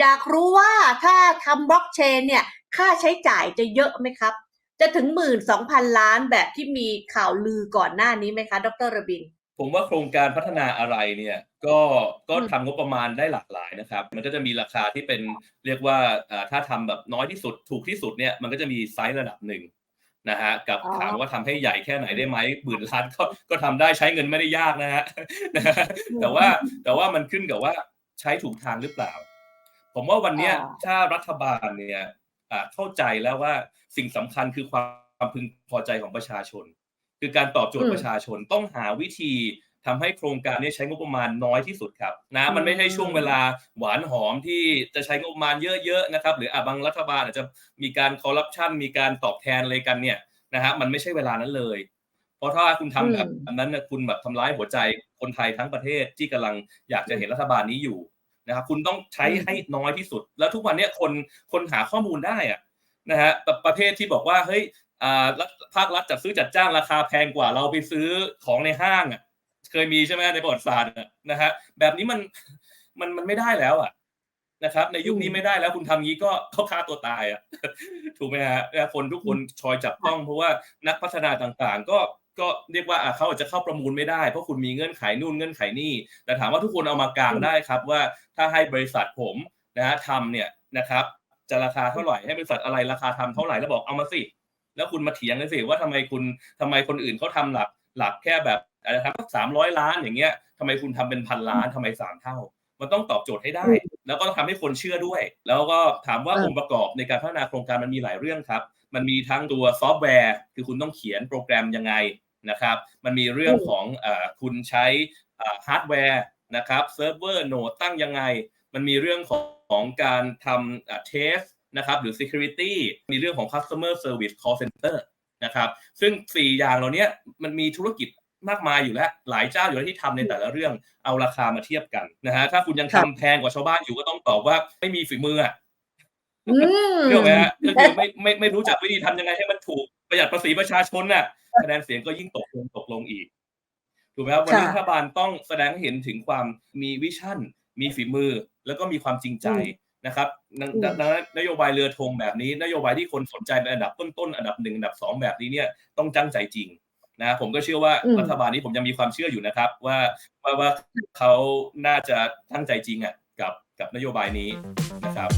อยากรู้ว่าถ้าทำบล็อกเชนเนี่ย ค่าใช้จ่ายจะเยอะไหมครับ จะถึงหมื่นสองพันล้านแบบที่มีข่าวลือก่อนหน้านี้ไหมคะ ดรระบิน ผมว่าโครงการพัฒนาอะไรเนี่ย ก็ก็อืมทำงบประมาณได้หลากหลายนะครับ มันก็จะมีราคาที่เป็นเรียกว่าเอ่อถ้าทำแบบน้อยที่สุดถูกที่สุดเนี่ยมันก็จะมีไซส์ระดับหนึ่งนะฮะกับอ๋อถามว่าทำให้ใหญ่แค่ไหนได้ไหมหมื่นล้านก็ก็ทำได้ใช้เงินไม่ได้ยากนะฮะนะฮะแต่ว่าแต่ว่ามันขึ้นกับว่าใช้ถูกทางหรือเปล่า ผมว่าวันเนี้ยอ๋อถ้ารัฐบาลเนี่ยอ่าเข้าใจแล้วว่าสิ่งสำคัญคือความพึงพอใจของประชาชน คือการตอบโจทย์ประชาชนต้องหาวิธีทำให้โครงการนี้ใช้งบประมาณน้อยที่สุดครับนะมันไม่ใช่ช่วงเวลาหวานหอมที่จะใช้งบประมาณเยอะๆนะครับ หรืออะบางรัฐบาลอาจจะมีการคอร์รัปชันมีการตอบแทนอะไรกันเนี่ยนะฮะมันไม่ใช่เวลานั้นเลย เพราะถ้าคุณทำแบบอืมนั้นนะคุณแบบทำร้ายหัวใจคนไทยทั้งประเทศที่กำลังอยากจะเห็นรัฐบาลนี้อยู่ นะครับคุณต้องใช้ให้น้อยที่สุด แล้วทุกวันเนี้ยคนคนหาข้อมูลได้อะนะฮะประประเภทที่บอกว่าเฮ้ยอ่ารัฐภาครัฐจัดซื้อจัดจ้างราคาแพงกว่าเราไปซื้อของในห้างอะเคยมีใช่ไหมในประวัติศาสตร์อะนะฮะแบบนี้มันมันมันไม่ได้แล้วอะนะครับ ในยุคนี้อืมไม่ได้แล้วคุณทำงี้ก็เข้าฆ่าตัวตายอะถูกไหมฮะแล้วคนทุกคนชอยจับต้องเพราะว่านักพัฒนาต่างๆ ก็ ก็เรียกว่าอะเขาอาจจะเข้าประมูลไม่ได้เพราะคุณมีเงื่อนไขนู่นเงื่อนไขนี่ แต่ถามว่าทุกคนเอามากางได้ครับว่าถ้าให้บริษัทผมนะฮะทำเนี่ยนะครับจะราคาเท่าไหร่ให้บริษัทอะไรราคาทำเท่าไหร่แล้วบอกเอามาสิ แล้วคุณมาเถียงกันสิว่าทำไมคุณทำไมคนอื่นเขาทำหลักหลักแค่แบบอะไรครับสามร้อยล้านอย่างเงี้ยทำไมคุณทำเป็นพันล้านทำไมสามเท่า มันต้องตอบโจทย์ให้ได้ แล้วก็ทำให้คนเชื่อด้วย แล้วก็ถามว่าเออองค์ประกอบในการพัฒนาโครงการมันมีหลายเรื่องครับ มันมีทั้งตัวซอฟต์แวร์ คือคุณต้องเขียนโปรแกรมยังไง นะครับ มันมีเรื่องของเอ่อคุณใช้ฮาร์ดแวร์นะครับเซิร์ฟเวอร์โนดตั้งยังไง มันมีเรื่องของของการทำเทสนะครับหรือ security มีเรื่องของ customer service call center นะครับซึ่ง 4 อย่างเหล่านี้มันมีธุรกิจมากมายอยู่แล้ว หลายเจ้าอยู่แล้วที่ทำในแต่ละเรื่องเอาราคามาเทียบกันนะฮะถ้าคุณยังครัทำบแพงกว่าชาวบ้านอยู่ก็ต้องตอบว่าไม่มีฝีมืออะอืมเรื่องไหมฮะก็คือไม่ไม่ไม่รู้จักวิธีทำยังไงให้มันถูกประหยัดภาษีประชาชนน่ะ คะแนนเสียงก็ยิ่งตกลงตกลงอีก ถูกไหมครับวันนี้ค่ะรัฐบาลต้องแสดงให้เห็นถึงความมีวิชั่น มีฝีมือ แล้วก็มีความจริงใจอืมนะครับดังอืมดังนั้นนโยบายเรือธงแบบนี้ นโยบายที่คนสนใจเป็นอันดับต้นๆอันดับหนึ่งอันดับสองแบบนี้เนี่ยต้องจังใจจริงนะผมก็เชื่อว่าอืมรัฐบาลนี้ผมยังมีความเชื่ออยู่นะครับ ว่าว่าว่าเขาน่าจะตั้งใจจริงอะกับกับนโยบายนี้นะครับ